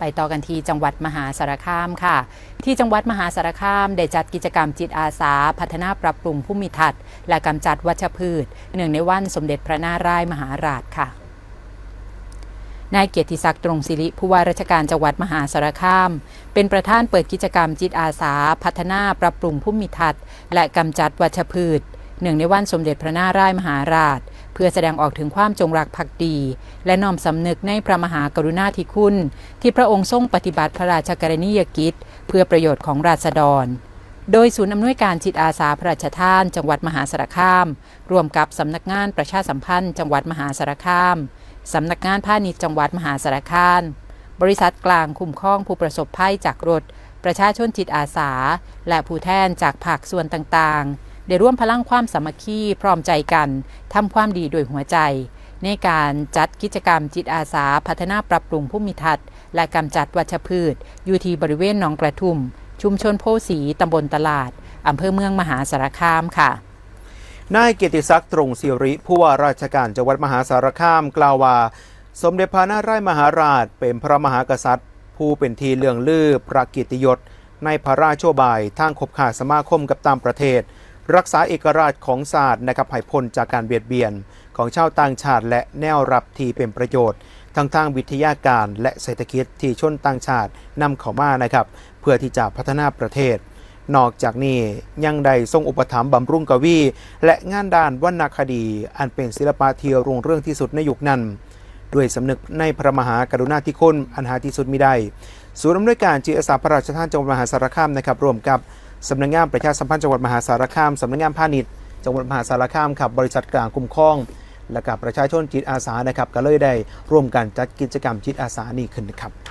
ไปต่อกันที่จังหวัดมหาสารคามค่ะ ที่จังหวัดมหาสารคาม ได้จัดกิจกรรมจิตอาสา พัฒนาปรับปรุงภูมิทัศน์และกำจัดวัชพืชเนื่องในวันสมเด็จพระนารายมหาราชค่ะนายเกียรติศักดิ์ตรงศิริผู้ว่าราชการจังหวัดมหาสารคาม เป็นประธานเปิดกิจกรรมจิตอาสา พัฒนาปรับปรุงภูมิทัศน์และกำจัดวัชพืชเนื่องในวันสมเด็จพระนารายมหาราช พื่อแสดงออกถึงความจงรักภักดี และน้อมสำนึกในพระมหากรุณาธิคุณ ที่พระองค์ทรงปฏิบัติพระราชกรณียกิจ เพื่อประโยชน์ของราษฎร โดยศูนย์อำนวยการจิตอาสาพระราชทาน จังหวัดมหาสารคาม ร่วมกับสำนักงานประชาสัมพันธ์ จังหวัดมหาสารคามสำนักงานพาณิชย์จังหวัดมหาสารคาม บริษัทกลางคุ้มครองผู้ประสบภัยจากรถ ประชาชนจิตอาสา และผู้แทนจากภาคส่วนต่างๆ ได้ร่วมพลังความสามัคคีพร้อมใจกันทำความดีด้วยหัวใจ ในการจัดกิจกรรมจิตอาสาพัฒนาปรับปรุงภูมิทัศน์ และกำจัดวัชพืช อยู่ที่บริเวณหนองกระทุ่ม ชุมชนโพสีตำบลตลาดอำเภอเมืองมหาสารคามค่ะนายเกียรติศักดิ์ตรงศิริผู้ว่าราชการจังหวัดมหาสารคามกล่าวว่า สมเด็จพระนารายมหาราช เป็นพระมหากษัตริย์ ผู้เป็นทีเลืองลือพระกียรติยศ ในพระราชโชบายทางขบขาสมาคมกับตามประเทศ รักษาเอกราชของศาสตร์นะครับให้พ้นจากการเบียดเบียนของชาวต่างชาติ และแนวรับที่เป็นประโยชน์ทั้งทางวิทยาการและเศรษฐกิจที่ชนต่างชาตินำเข้ามานะครับ เพื่อที่จะพัฒนาประเทศ นอกจากนี้ยังได้ทรงอุปถัมภ์บำรุงกวี และงานด้านวรรณคดี อันเป็นศิลปะที่รุ่งเรื่องที่สุดในยุคนั้นด้วยสำนึกในพระมหากรุณาธิคุณอันหาที่สุดมิได้ ศูนย์อำนวยการจิตอาสาพระราชทานจังหวัดมหาสารคามนะครับร่วมกับ สำนักงานประชาสัมพันธ์จังหวัดมหาสารคามสำนักงานพาณิชย์จังหวัดมหาสารคามครับบริษัทกลางคุ้มครอง และกับประชาชนจิตอาสานะครับก็เลยได้ร่วมกันจัดกิจกรรมจิตอาสานี้ขึ้นครับ